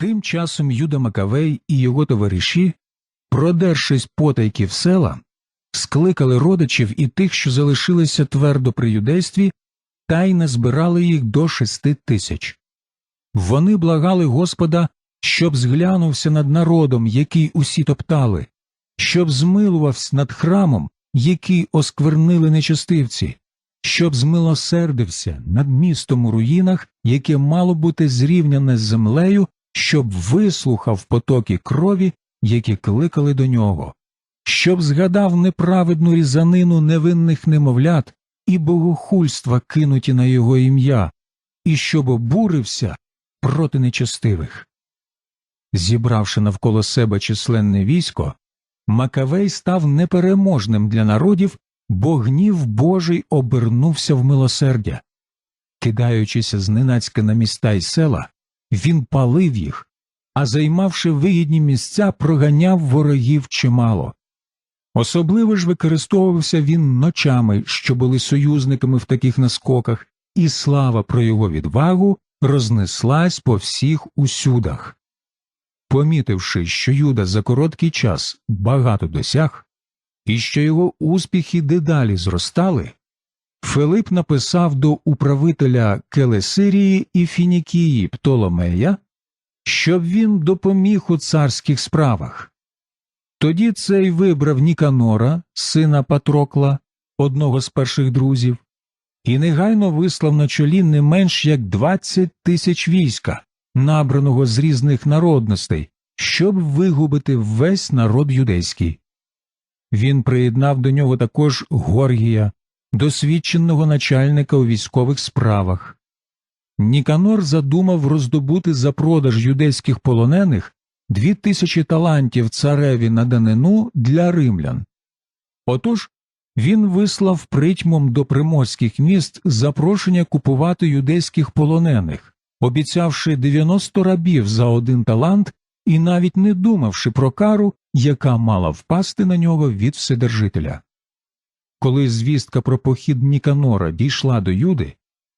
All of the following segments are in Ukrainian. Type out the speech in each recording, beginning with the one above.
Тим часом Юда Макавей і його товариші, продершись потайки в села, скликали родичів і тих, що залишилися твердо при юдействі, та й назбирали їх до шести тисяч. Вони благали Господа, щоб зглянувся над народом, який усі топтали, щоб змилувався над храмом, який осквернили нечестивці, щоб змилосердився над містом у руїнах, яке мало бути зрівняне з землею, щоб вислухав потоки крові, які кликали до нього, щоб згадав неправедну різанину невинних немовлят і богохульства кинуті на його ім'я, і щоб обурився проти нечестивих. Зібравши навколо себе численне військо, Макавей став непереможним для народів, бо гнів Божий обернувся в милосердя. Кидаючися зненацька на міста й села, він палив їх, а займавши вигідні місця, проганяв ворогів чимало. Особливо ж використовувався він ночами, що були союзниками в таких наскоках, і слава про його відвагу рознеслась по всіх усюдах. Помітивши, що Юда за короткий час багато досяг, і що його успіхи дедалі зростали, Филип написав до управителя Келесирії і Фінікії Птоломея, щоб він допоміг у царських справах. Тоді цей вибрав Ніканора, сина Патрокла, одного з перших друзів, і негайно вислав на чолі не менш як двадцять тисяч війська, набраного з різних народностей, щоб вигубити весь народ юдейський. Він приєднав до нього також Горгія, досвідченого начальника у військових справах. Ніканор задумав роздобути за продаж юдейських полонених дві тисячі талантів цареві на данину для римлян. Отож він вислав притьмом до приморських міст запрошення купувати юдейських полонених, обіцявши 90 рабів за один талант і навіть не думавши про кару, яка мала впасти на нього від Вседержителя. Коли звістка про похід Ніканора дійшла до Юди,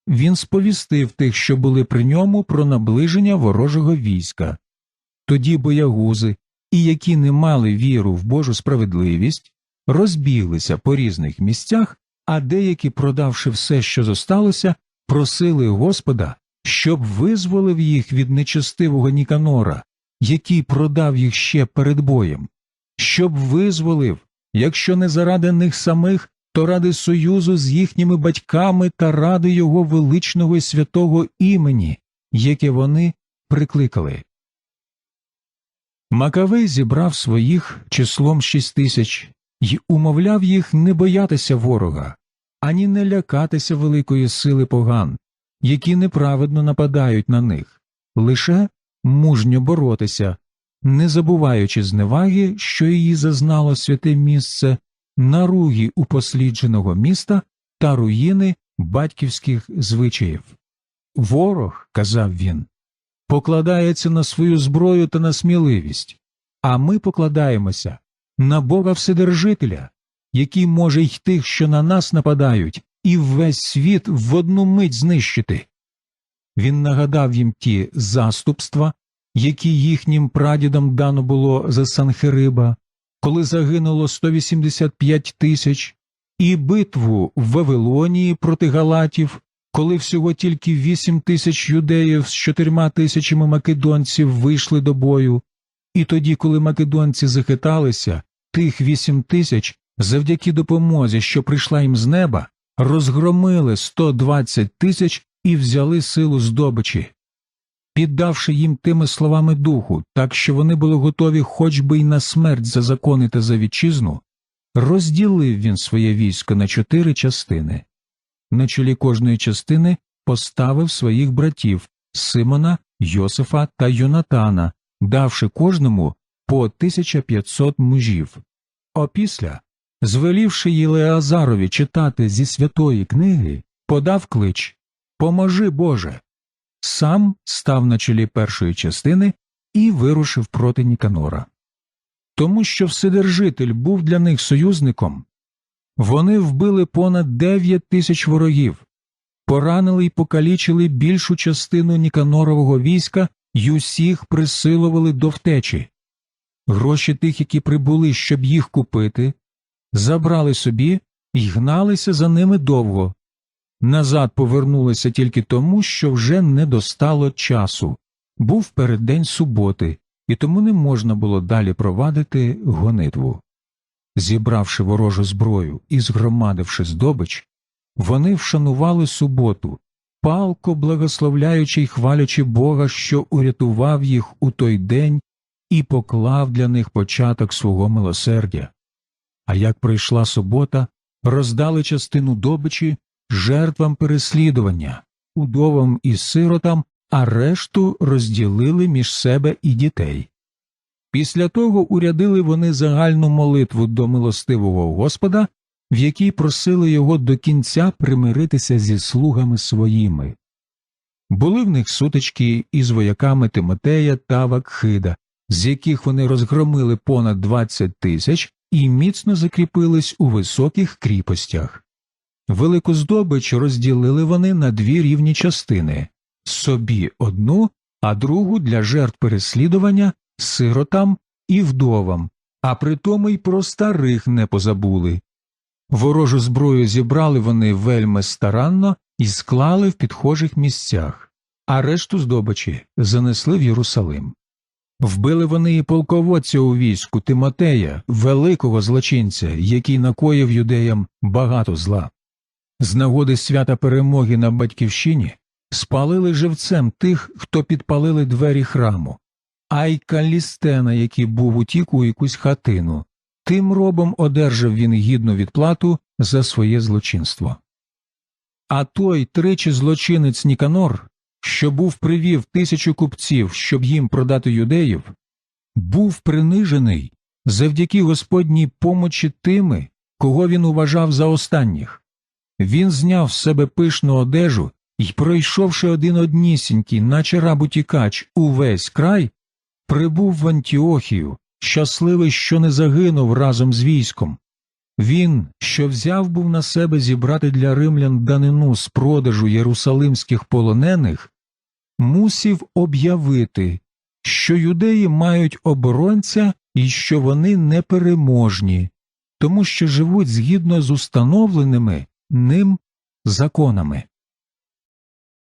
він сповістив тих, що були при ньому, про наближення ворожого війська. Тоді боягузи, і які не мали віру в Божу справедливість, розбіглися по різних місцях, а деякі, продавши все, що зосталося, просили Господа, щоб визволив їх від нечестивого Ніканора, який продав їх ще перед боєм, щоб визволив, якщо не заради них самих, то ради союзу з їхніми батьками та ради його величного і святого імені, яке вони прикликали. Макавей зібрав своїх числом шість тисяч і умовляв їх не боятися ворога, ані не лякатися великої сили поган, які неправедно нападають на них, лише мужньо боротися, не забуваючи зневаги, що її зазнало святе місце, наруги упослідженого міста та руїни батьківських звичаїв. Ворог, казав він, покладається на свою зброю та на сміливість, а ми покладаємося на Бога Вседержителя, який може й тих, що на нас нападають, і весь світ в одну мить знищити. Він нагадав їм ті заступства, які їхнім прадідам дано було за Санхериба, коли загинуло 185 тисяч, і битву в Вавилонії проти Галатів, коли всього тільки 8 тисяч юдеїв з чотирма тисячами македонців вийшли до бою, і тоді, коли македонці захиталися, тих 8 тисяч, завдяки допомозі, що прийшла їм з неба, розгромили 120 тисяч і взяли силу здобичі піддавши їм тими словами духу, так що вони були готові хоч би й на смерть за закони та за вітчизну, розділив він своє військо на чотири частини. На чолі кожної частини поставив своїх братів Симона, Йосифа та Йонатана, давши кожному по 1500 мужів. Опісля, звелівши Єлеазарові читати зі святої книги, подав клич Поможи Боже сам став на чолі першої частини і вирушив проти Ніканора. Тому що Вседержитель був для них союзником, вони вбили понад дев'ять тисяч ворогів, поранили й покалічили більшу частину Ніканорового війська й усіх присилували до втечі. Гроші тих, які прибули, щоб їх купити, забрали собі і гналися за ними довго. Назад повернулися тільки тому, що вже не достало часу. Був переддень суботи, і тому не можна було далі провадити гонитву. Зібравши ворожу зброю і згромадивши здобич, вони вшанували суботу, палко благословляючи й хвалячи Бога, що урятував їх у той день і поклав для них початок свого милосердя. А як прийшла субота, роздали частину добичі жертвам переслідування, удовам і сиротам, а решту розділили між себе і дітей. Після того урядили вони загальну молитву до милостивого Господа, в якій просили його до кінця примиритися зі слугами своїми. Були в них сутички із вояками Тимотея та Вакхида, з яких вони розгромили понад двадцять тисяч і міцно закріпились у високих кріпостях. Велику здобич розділили вони на дві рівні частини собі одну, а другу для жертв переслідування, сиротам і вдовам, а притому й про старих не позабули. Ворожу зброю зібрали вони вельми старанно і склали в підхожих місцях, а решту здобичі занесли в Єрусалим. Вбили вони і полководця у війську Тимотея, великого злочинця, який накоїв юдеям багато зла. З нагоди свята перемоги на батьківщині спалили живцем тих, хто підпалили двері храму, а й калістена, який був утік у якусь хатину. Тим робом одержав він гідну відплату за своє злочинство. А той тричі злочинець Ніканор, що був привів тисячу купців, щоб їм продати юдеїв, був принижений завдяки Господній помочі тими, кого він уважав за останніх. Він зняв з себе пишну одежу і, пройшовши один однісінький, наче раб утікач, увесь край, прибув в Антіохію, щасливий, що не загинув разом з військом. Він, що взяв був на себе зібрати для римлян данину з продажу єрусалимських полонених, мусів об'явити, що юдеї мають оборонця і що вони непереможні, тому що живуть згідно з установленими ним законами.